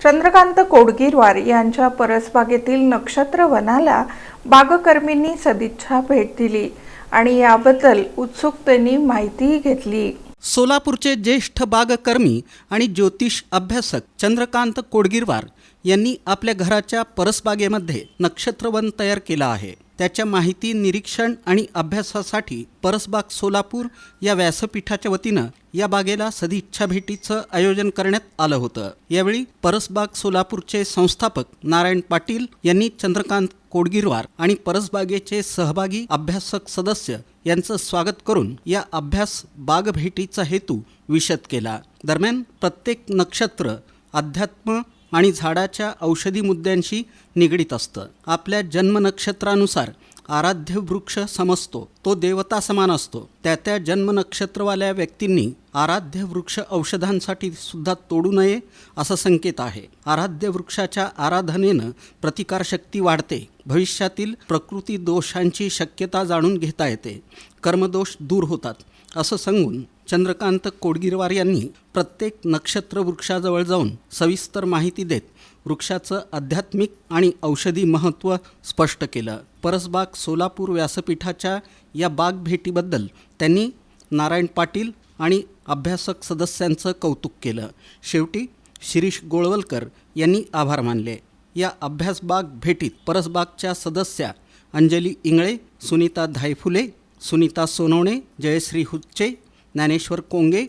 चंद्रकांत कोडगीरवार यांच्या परसबागेतील नक्षत्र वनाला बागकर्मींनी सदिच्छा भेट दिली आणि याबद्दल उत्सुकतेने माहितीही घेतली. सोलापूरचे ज्येष्ठ बागकर्मी आणि ज्योतिष अभ्यासक चंद्रकांत कोडगीरवार यांनी आपल्या घराच्या परसबागेमध्ये नक्षत्रवन तयार केलं आहे. त्याच्या माहिती निरीक्षण आणि अभ्यासासाठी परसबाग सोलापूर या व्यासपीठाच्या वतीनं या बागेला सदिच्छा भेटीचं आयोजन करण्यात आलं होतं. यावेळी परसबाग सोलापूरचे संस्थापक नारायण पाटील यांनी चंद्रकांत कोडगिरवार आणि परसबागेचे सहभागी अभ्यासक सदस्य यांचं स्वागत करून या अभ्यास बाग भेटीचा हेतू विशद केला. दरम्यान प्रत्येक नक्षत्र अध्यात्म आणि झाडाच्या औषधी मुद्द्यांशी निगडीत असतं. आपल्या जन्मनक्षत्रानुसार आराध्य वृक्ष समजतो. तो देवता समान असतो. त्या त्या जन्मनक्षत्रवाल्या व्यक्तींनी आराध्य वृक्ष औषधांसाठी सुद्धा तोडू नये असं संकेत आहे. आराध्य वृक्षाच्या आराधनेनं प्रतिकारशक्ती वाढते. भविष्यातील प्रकृती दोषांची शक्यता जाणून घेता येते. कर्मदोष दूर होतात. असं सांगून चंद्रकांत कोडगिरवार यांनी प्रत्येक नक्षत्र वृक्षाजवळ जाऊन सविस्तर माहिती देत वृक्षाचं आध्यात्मिक आणि औषधी महत्त्व स्पष्ट केलं. परसबाग सोलापूर व्यासपीठाच्या या बाग भेटीबद्दल त्यांनी नारायण पाटील आणि अभ्यासक सदस्यांचं कौतुक केलं. शेवटी शिरीष गोळवलकर यांनी आभार मानले. या अभ्यासबाग भेटीत परसबागच्या सदस्या अंजली इंगळे सुनीता धायफुले सुनीता सोनवणे जयश्री हुच्चे ज्ञानेश्वर कोंगे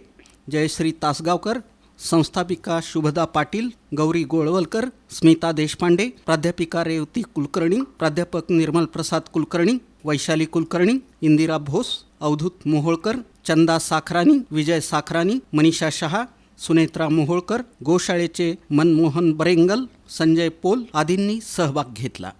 जयश्री तासगावकर संस्थापिका शुभदा पाटील गौरी गोळवलकर स्मिता देशपांडे प्राध्यापिका रेवती कुलकर्णी प्राध्यापक निर्मल प्रसाद कुलकर्णी वैशाली कुलकर्णी इंदिरा भोस अवधूत मोहोळकर चंदा साखरानी विजय साखरानी मनीषा शहा सुनेत्रा मोहोळकर गोशाळेचे मनमोहन बरेंगल संजय पोल आदींनी सहभाग घेतला.